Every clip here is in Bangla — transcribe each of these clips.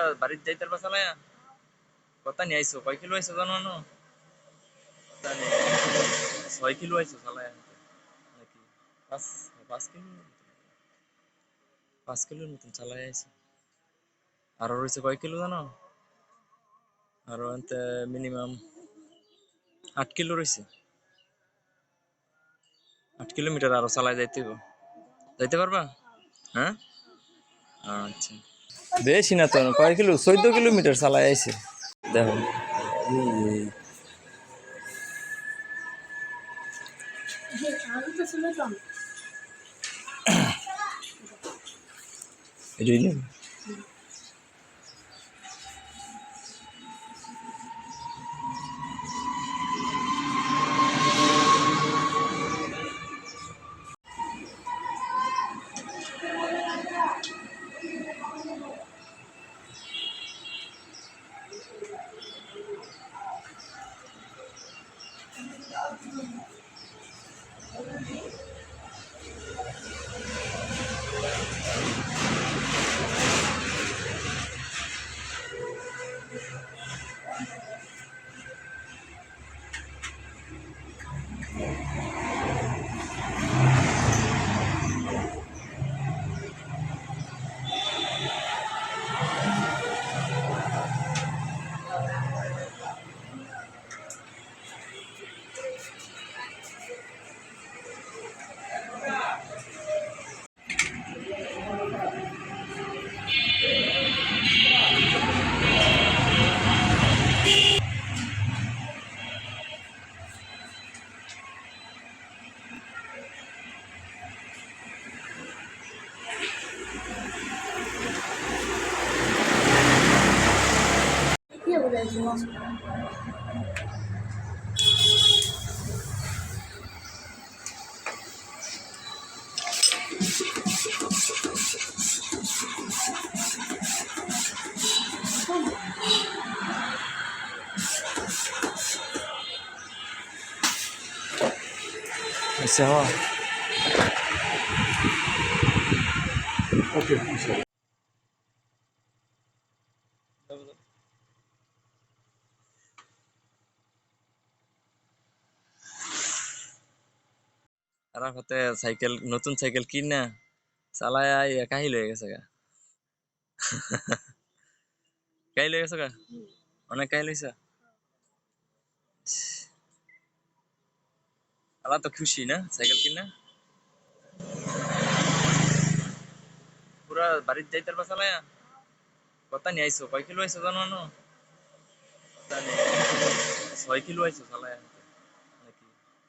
পুরা বাড়িতে যাইতে পারবা চালায়া কথা নিয়ে আইসো, কয় কিলো আইসো জানো না? ছয় কিলো আইসো চালায়া নাকি? পাঁচ পাঁচ কিলো? পাঁচ কিলোর মতন চালাই আইসো। আরও রয়েছে কয় কিলো জানো? আরও মিনিমাম আট কিলো রয়েছে। আট কিলোমিটার আরও চালাই যাইতে যাইতে পারবা? হ্যাঁ? আচ্ছা। বেশি না তো কয় কিলো? চোদ্দ কিলোমিটার চালাই আইছে। দেখো। এই, juma Ça আর হতে সাইকেল নতুন সাইকেল কিন, চালায় কাহিল হয়ে গেছে গা। কাহিল হয়ে গেছে গা? অনেক কাহিল হয়েছে আলা তো খুশি না সাইকেল কিন? পুরা বাড়িতে যাইতে পারবা চালায়া? কথা নিয়ে আইসো কয় কিলো আইসো জানো? না ছয় কিলো আইসো চালায়া। নাকি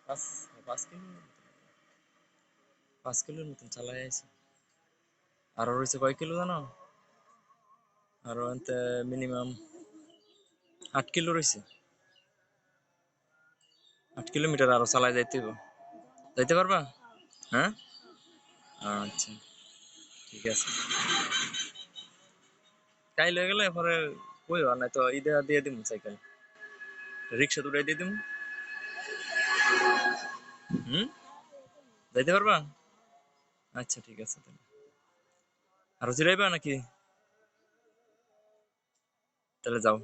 পাঁচ পাঁচ কিলো। পাঁচ কিলোর মতন চালাই আইছে। আরও রয়েছে কয় কিলো জানো? আরও এনতে মিনিমাম আট কিলো রয়েছে। আট কিলোমিটার আরও চালাই যাইতে যাইতে পারবা? হ্যাঁ? আচ্ছা ঠিক আছে। কাইল হয়ে গেলে পরে কই নাই তো ঈদে দিয়ে দিম সাইকেল রিক্সা দুটাই দিয়ে দিম। হুম? যাইতে পারবা? আচ্ছা ঠিক আছে তাহলে। আরও জিরাইবা নাকি? তাহলে যাও।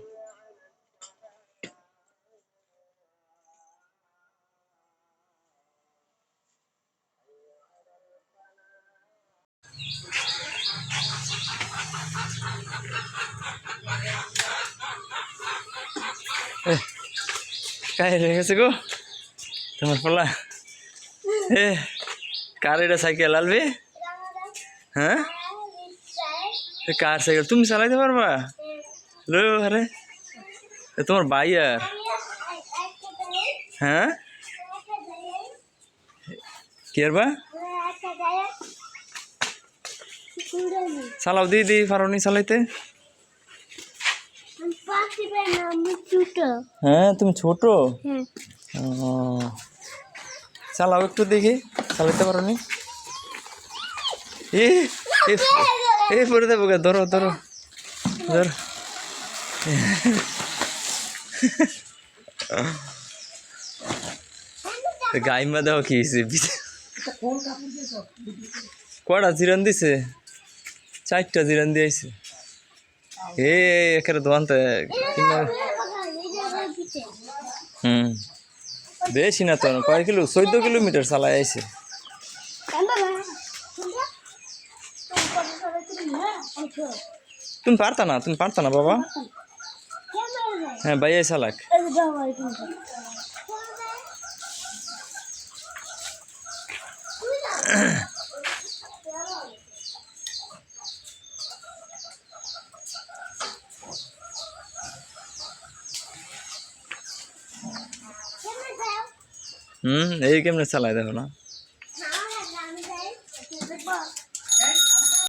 কাই হয়ে গেছে গো। তোমার পোলা। এ কার এটা সাইকেল আলবে হ্যাঁ? কার সাইকেল? তুমি চালাইতে পারবা? লো আরে। তোমার ভাই আর? হ্যাঁ? কি আর বা? চালাও দি দি পারোনি চালাইতে। হ্যাঁ তুমি ছোট? চালাও একটু দেখি। চালাতে পারো নি এ এ, এ পড়ে দেবো ধরো ধরো ধরো। গাইমা দাও কি কটা জিরান দিছে? চারটা জিরান দিয়েছে এ এখানে দোকানতে কিনা হুম। বেশি না তো কয় কিলো? চোদ্দ কিলোমিটার চালাই আইছে। তুমি পারতা না, তুমি পারতা না বাবা? হ্যাঁ ভাইয়া চালাক। হুম, এই কেমনে চালাই দেখো না?